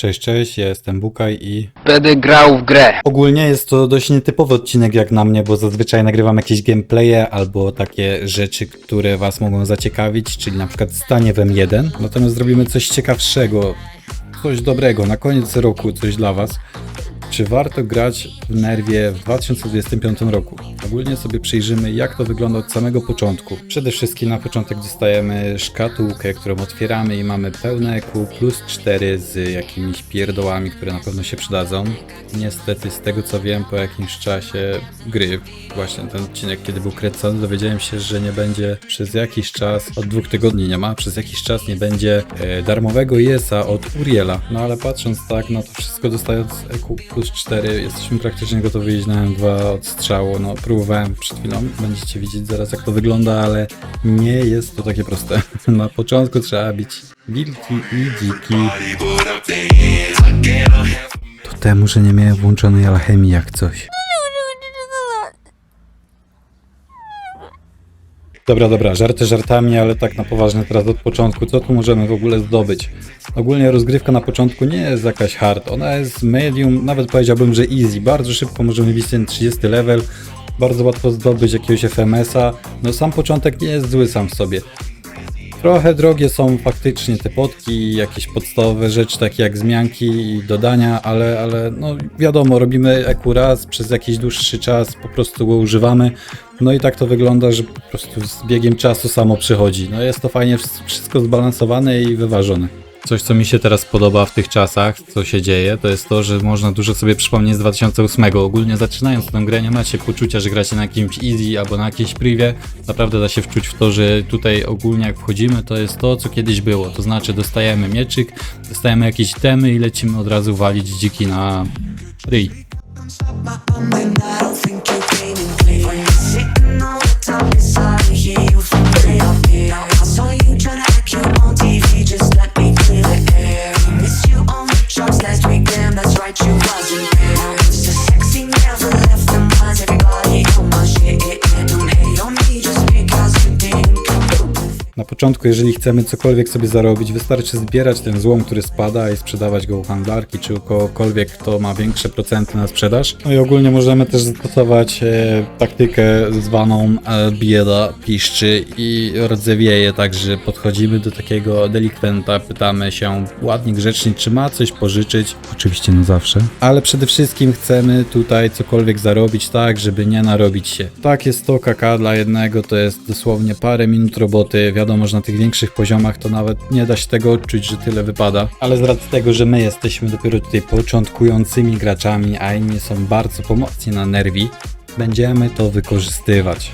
Cześć, cześć, ja jestem Bukaj i Będę grał w grę. ogólnie jest to dość nietypowy odcinek jak na mnie, bo zazwyczaj nagrywam jakieś gameplaye albo takie rzeczy, które was mogą zaciekawić, czyli na przykład stanie w M1. Natomiast zrobimy coś ciekawszego, coś dobrego, na koniec roku coś dla was. Czy warto grać w Nerwie w 2025 roku? Ogólnie sobie przyjrzymy, jak to wygląda od samego początku. Przede wszystkim na początek dostajemy szkatułkę, którą otwieramy i mamy pełne EQ plus 4 z jakimiś pierdołami, które na pewno się przydadzą. Niestety, z tego co wiem, po jakimś czasie gry, właśnie ten odcinek, kiedy był kręcony, dowiedziałem się, że nie będzie przez jakiś czas, od dwóch tygodni nie ma, przez jakiś czas nie będzie e, darmowego IS-a od Uriela. No ale patrząc tak na to wszystko, dostając EQ plus 4, jesteśmy praktycznie gotowi iść na M2 od strzału. No próbowałem przed chwilą, będziecie widzieć zaraz jak to wygląda, ale nie jest to takie proste. Na początku trzeba bić wilki i dziki. To temu, że nie miałem włączonej alchemii jak coś. Dobra, dobra, żarty żartami, ale tak na poważnie teraz od początku, co tu możemy w ogóle zdobyć? Ogólnie rozgrywka na początku nie jest jakaś hard, ona jest medium, nawet powiedziałbym, że easy, bardzo szybko możemy wbić ten 30 level, bardzo łatwo zdobyć jakiegoś FMS-a, no sam początek nie jest zły sam w sobie. Trochę drogie są faktycznie te potki, jakieś podstawowe rzeczy takie jak zmianki i dodania, ale, ale no wiadomo, robimy EQ raz, przez jakiś dłuższy czas po prostu go używamy. No i tak to wygląda, że po prostu z biegiem czasu samo przychodzi. No jest to fajnie wszystko zbalansowane i wyważone. Coś, co mi się teraz podoba w tych czasach, co się dzieje, to jest to, że można dużo sobie przypomnieć z 2008. Ogólnie zaczynając tę grę nie macie poczucia, że gracie na jakimś easy albo na jakiejś privie. Naprawdę da się wczuć w to, że tutaj ogólnie jak wchodzimy, to jest to, co kiedyś było. To znaczy dostajemy mieczyk, dostajemy jakieś temy i lecimy od razu walić dziki na ryj. what you was. Początku, jeżeli chcemy cokolwiek sobie zarobić, wystarczy zbierać ten złom, który spada i sprzedawać go u handlarki czy u kogokolwiek, kto ma większe procenty na sprzedaż. No i ogólnie możemy też zastosować e, taktykę zwaną e, bieda piszczy i rdzewieje, także podchodzimy do takiego delikwenta, pytamy się ładnie, grzecznie, czy ma coś pożyczyć. Oczywiście no zawsze. Ale przede wszystkim chcemy tutaj cokolwiek zarobić tak, żeby nie narobić się. Tak jest 100 kk dla jednego, to jest dosłownie parę minut roboty. Wiadomo, na tych większych poziomach to nawet nie da się tego odczuć, że tyle wypada. Ale z racji tego, że my jesteśmy dopiero tutaj początkującymi graczami, a inni są bardzo pomocni na nerwi, będziemy to wykorzystywać.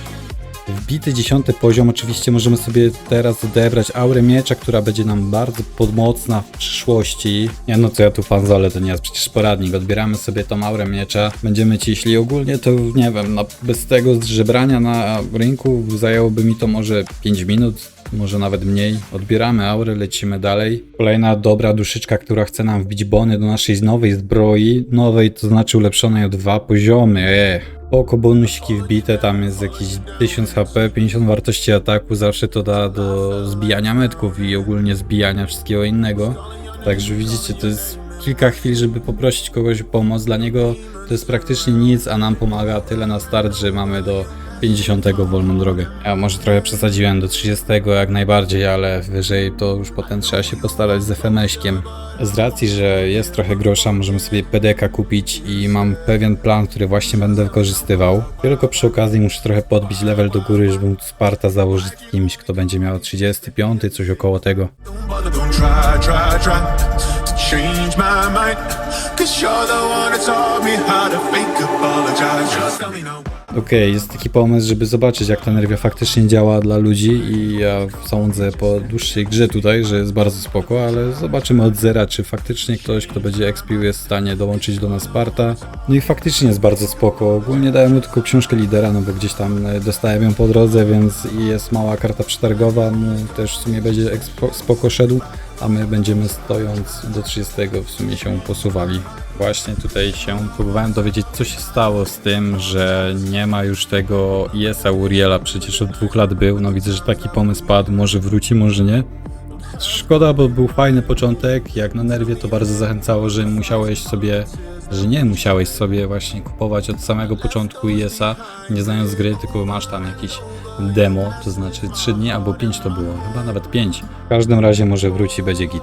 Wbity dziesiąty poziom, oczywiście możemy sobie teraz odebrać aurę miecza, która będzie nam bardzo pomocna w przyszłości. Nie no co ja tu fanzolę, to nie jest przecież poradnik. Odbieramy sobie tą aurę miecza, będziemy ciśli. Ogólnie to nie wiem, no, bez tego żebrania na rynku zajęłoby mi to może 5 minut, może nawet mniej. Odbieramy aurę, lecimy dalej. Kolejna dobra duszyczka, która chce nam wbić bony do naszej nowej zbroi. Nowej, to znaczy ulepszonej o dwa poziomy. Eee. Oko bonusiki wbite, tam jest jakieś 1000 HP, 50 wartości ataku, zawsze to da do zbijania metków i ogólnie zbijania wszystkiego innego. Także widzicie, to jest kilka chwil, żeby poprosić kogoś o pomoc. Dla niego to jest praktycznie nic, a nam pomaga tyle na start, że mamy do 50 wolną drogę. Ja może trochę przesadziłem do 30 jak najbardziej, ale wyżej to już potem trzeba się postarać z FMS-kiem. Z racji, że jest trochę grosza, możemy sobie PDK kupić i mam pewien plan, który właśnie będę wykorzystywał. Tylko przy okazji muszę trochę podbić level do góry, żeby móc Sparta założyć z kimś, kto będzie miał 35, coś około tego. Don't bother, don't try, try, try no. Okej, jest taki pomysł, żeby zobaczyć jak ta nerwia faktycznie działa dla ludzi i ja sądzę po dłuższej grze tutaj, że jest bardzo spoko, ale zobaczymy od zera, czy faktycznie ktoś, kto będzie expił jest w stanie dołączyć do nas Sparta. No i faktycznie jest bardzo spoko. Ogólnie dałem mu tylko książkę lidera, no bo gdzieś tam e, dostałem ją po drodze, więc i jest mała karta przetargowa, no też w sumie będzie spoko szedł, a my będziemy stojąc do 30 w sumie się posuwali. Właśnie tutaj się próbowałem dowiedzieć, co się stało z tym, że nie ma już tego IS-a Uriela, przecież od dwóch lat był. No widzę, że taki pomysł padł, może wróci, może nie. Szkoda, bo był fajny początek. Jak na nerwie to bardzo zachęcało, że musiałeś sobie, że nie musiałeś sobie właśnie kupować od samego początku ISA, nie znając gry, tylko masz tam jakiś demo, to znaczy 3 dni albo 5 to było, chyba nawet 5. W każdym razie może wróci, będzie git.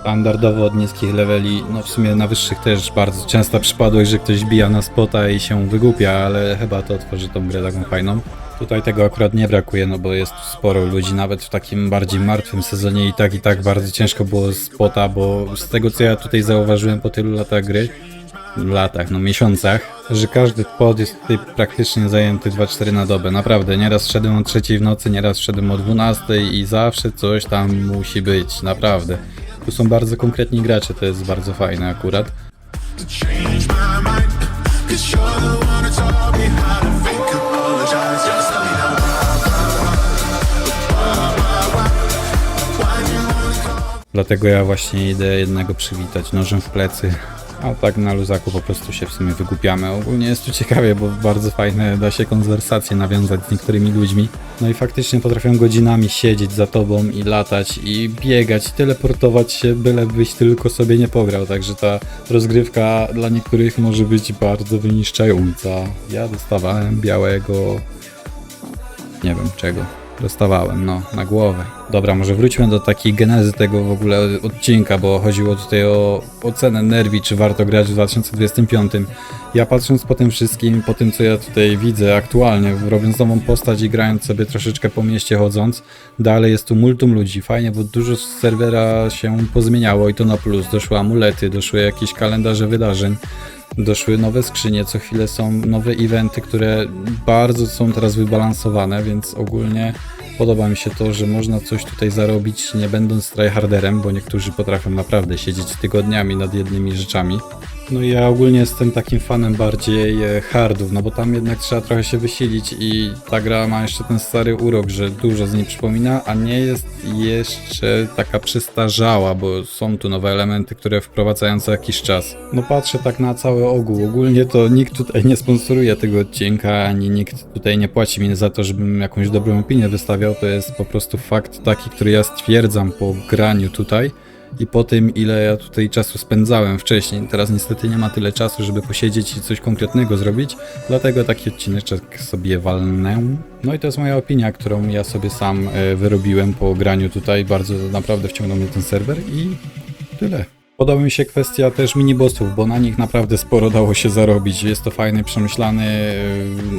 Standardowo od niskich leveli, no w sumie na wyższych też bardzo częsta przypadłość, że ktoś bija na spota i się wygłupia, ale chyba to tworzy tą grę taką fajną. Tutaj tego akurat nie brakuje, no bo jest sporo ludzi, nawet w takim bardziej martwym sezonie i tak i tak bardzo ciężko było spota, bo z tego co ja tutaj zauważyłem po tylu latach gry, latach, no miesiącach, że każdy spot jest tutaj praktycznie zajęty 2-4 na dobę, naprawdę, nieraz szedłem o trzeciej w nocy, nieraz szedłem o 12 i zawsze coś tam musi być, naprawdę. Tu są bardzo konkretni gracze, to jest bardzo fajne akurat. Dlatego ja właśnie idę jednego przywitać nożem w plecy. A tak na luzaku po prostu się w sumie wygłupiamy. Ogólnie jest tu ciekawie, bo bardzo fajne da się konwersacje nawiązać z niektórymi ludźmi. No i faktycznie potrafią godzinami siedzieć za tobą i latać i biegać, teleportować się, bylebyś tylko sobie nie pograł. Także ta rozgrywka dla niektórych może być bardzo wyniszczająca. Ja dostawałem białego nie wiem czego. Dostawałem, no, na głowę. Dobra, może wróćmy do takiej genezy tego w ogóle odcinka, bo chodziło tutaj o ocenę nerwi, czy warto grać w 2025. Ja patrząc po tym wszystkim, po tym co ja tutaj widzę aktualnie, robiąc nową postać i grając sobie troszeczkę po mieście chodząc, dalej jest tu multum ludzi, fajnie, bo dużo z serwera się pozmieniało i to na plus. Doszły amulety, doszły jakieś kalendarze wydarzeń. Doszły nowe skrzynie, co chwilę są nowe eventy, które bardzo są teraz wybalansowane, więc ogólnie podoba mi się to, że można coś tutaj zarobić nie będąc tryharderem, bo niektórzy potrafią naprawdę siedzieć tygodniami nad jednymi rzeczami. No ja ogólnie jestem takim fanem bardziej e, hardów, no bo tam jednak trzeba trochę się wysilić i ta gra ma jeszcze ten stary urok, że dużo z niej przypomina, a nie jest jeszcze taka przestarzała, bo są tu nowe elementy, które wprowadzają co jakiś czas. No patrzę tak na cały ogół, ogólnie to nikt tutaj nie sponsoruje tego odcinka, ani nikt tutaj nie płaci mi za to, żebym jakąś dobrą opinię wystawiał, to jest po prostu fakt taki, który ja stwierdzam po graniu tutaj i po tym, ile ja tutaj czasu spędzałem wcześniej. Teraz niestety nie ma tyle czasu, żeby posiedzieć i coś konkretnego zrobić, dlatego taki odcineczek sobie walnę. No i to jest moja opinia, którą ja sobie sam e, wyrobiłem po graniu tutaj. Bardzo naprawdę wciągnął mnie ten serwer i tyle. Podoba mi się kwestia też minibossów, bo na nich naprawdę sporo dało się zarobić. Jest to fajny, przemyślany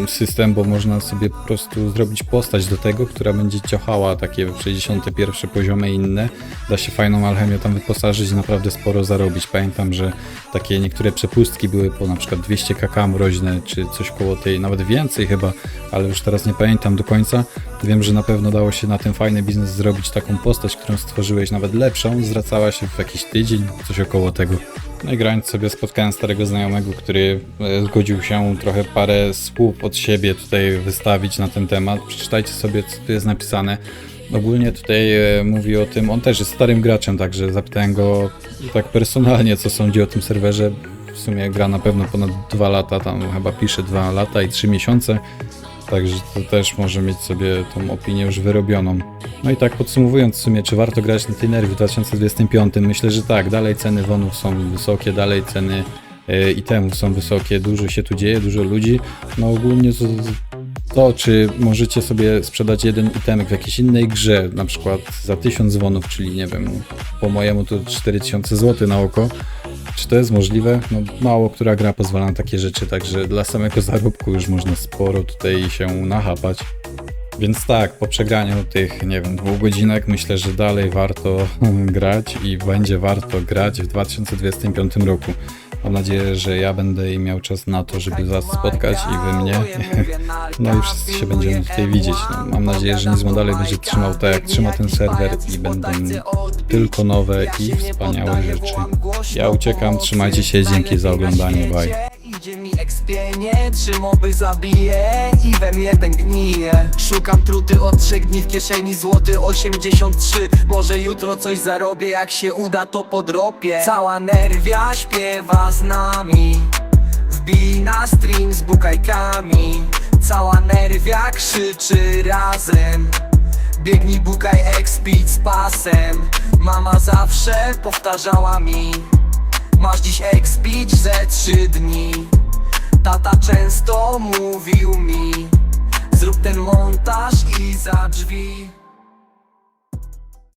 system, bo można sobie po prostu zrobić postać do tego, która będzie ciochała takie 61 poziomy inne. Da się fajną alchemię tam wyposażyć i naprawdę sporo zarobić. Pamiętam, że takie niektóre przepustki były po na przykład 200 kk mroźne, czy coś koło tej, nawet więcej chyba, ale już teraz nie pamiętam do końca. Wiem, że na pewno dało się na tym fajny biznes zrobić taką postać, którą stworzyłeś nawet lepszą, zwracała się w jakiś tydzień, coś około tego. No i grając sobie spotkałem starego znajomego, który e, zgodził się trochę parę słów od siebie tutaj wystawić na ten temat. Przeczytajcie sobie, co tu jest napisane. Ogólnie tutaj e, mówi o tym, on też jest starym graczem, także zapytałem go tak personalnie, co sądzi o tym serwerze. W sumie gra na pewno ponad dwa lata, tam chyba pisze dwa lata i trzy miesiące. Także to też może mieć sobie tą opinię już wyrobioną. No i tak podsumowując w sumie, czy warto grać na tej w 2025? Myślę, że tak. Dalej ceny wonów są wysokie, dalej ceny e, itemów są wysokie, dużo się tu dzieje, dużo ludzi. No ogólnie to, to, czy możecie sobie sprzedać jeden itemek w jakiejś innej grze, na przykład za 1000 wonów, czyli nie wiem, po mojemu to 4000 zł na oko, czy to jest możliwe? No mało która gra pozwala na takie rzeczy, także dla samego zarobku już można sporo tutaj się nachapać. Więc tak, po przegraniu tych, nie wiem, dwóch godzinek myślę, że dalej warto grać i będzie warto grać w 2025 roku. Mam nadzieję, że ja będę miał czas na to, żeby was spotkać i wy mnie. No i wszyscy się będziemy tutaj widzieć. No, mam nadzieję, że Nizmo dalej będzie trzymał tak, jak trzyma ten serwer i będą tylko nowe i wspaniałe rzeczy. Ja uciekam, trzymajcie się, dzięki za oglądanie, bye. Idzie mi ekspienie, trzy moby zabiję i we mnie ten gnije Szukam truty od trzech dni w kieszeni złoty 83 Może jutro coś zarobię, jak się uda to podrobię Cała nerwia śpiewa z nami Wbij na stream z bukajkami. Cała nerwia krzyczy razem. Biegnij, bukaj expit z pasem. Mama zawsze powtarzała mi Masz dziś expit ze trzy dni Tata często mówił mi Zrób ten montaż i za drzwi